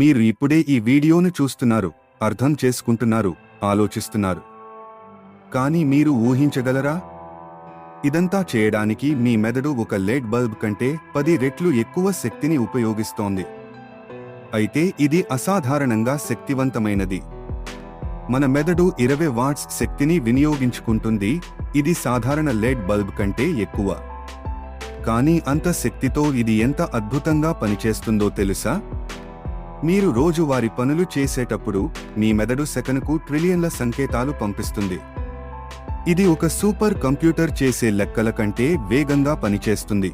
మీరు ఇప్పుడే ఈ వీడియోను చూస్తున్నారు అర్థం చేసుకుంటున్నారు ఆలోచిస్తున్నారు. కానీ మీరు ఊహించగలరా? ఇదంతా చేయడానికి మీ మెదడు ఒక లెడ్ బల్బ్ కంటే పది రెట్లు ఎక్కువ శక్తిని ఉపయోగిస్తోంది. అయితే ఇది అసాధారణంగా శక్తివంతమైనది. మన మెదడు ఇరవై వాట్స్ శక్తిని వినియోగించుకుంటుంది ఇది సాధారణ లెడ్ బల్బ్ కంటే ఎక్కువ. కానీ అంత శక్తితో ఇది ఎంత అద్భుతంగా పనిచేస్తుందో తెలుసా? మీరు రోజువారి పనులు చేసేటప్పుడు మీ మెదడు సెకనుకు ట్రిలియన్ల సంకేతాలు పంపిస్తుంది. ఇది ఒక సూపర్ కంప్యూటర్ చేసే లెక్కల కంటే వేగంగా పనిచేస్తుంది.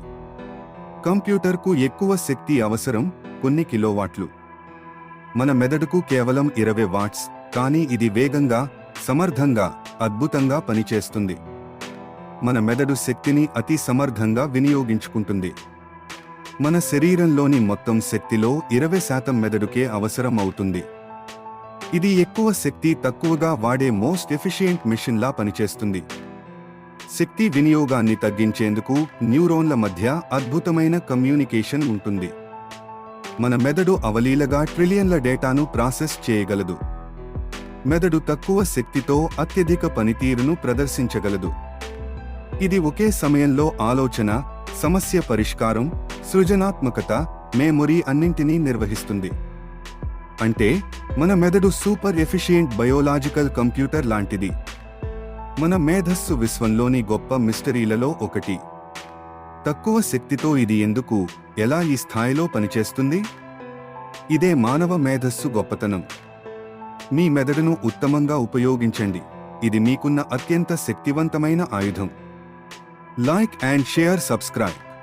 కంప్యూటర్కు ఎక్కువ శక్తి అవసరం కొన్ని కిలోవాట్లు. మన మెదడుకు కేవలం ఇరవై వాట్స్ కానీ ఇది వేగంగా సమర్థంగా అద్భుతంగా పనిచేస్తుంది. మన మెదడు శక్తిని అతి సమర్థంగా వినియోగించుకుంటుంది. మన శరీరంలోని మొత్తం శక్తిలో ఇరవై శాతం మెదడుకే అవసరం అవుతుంది ఇది ఎక్కువ శక్తి తక్కువగా వాడే మోస్ట్ ఎఫిషియెంట్ మిషన్లా పనిచేస్తుంది. శక్తి వినియోగాన్ని తగ్గించేందుకు న్యూరోన్ల మధ్య అద్భుతమైన కమ్యూనికేషన్ ఉంటుంది. మన మెదడు అవలీలగా ట్రిలియన్ల డేటాను ప్రాసెస్ చేయగలదు. మెదడు తక్కువ శక్తితో అత్యధిక పనితీరును ప్రదర్శించగలదు. ఇది ఒకే సమయంలో ఆలోచన సమస్య పరిష్కారం సృజనాత్మకత మెమొరీ అన్నింటినీ నిర్వహిస్తుంది. అంటే మన మెదడు సూపర్ ఎఫిషియెంట్ బయోలాజికల్ కంప్యూటర్ లాంటిది. మన మేధస్సు విశ్వంలోని గొప్ప మిస్టరీలలో ఒకటి. తక్కువ శక్తితో ఇది ఎందుకు ఎలా ఈ స్థాయిలో పనిచేస్తుంది? ఇదే మానవ మేధస్సు గొప్పతనం. మీ మెదడును ఉత్తమంగా ఉపయోగించండి. ఇది మీకున్న అత్యంత శక్తివంతమైన ఆయుధం. Like and share subscribe.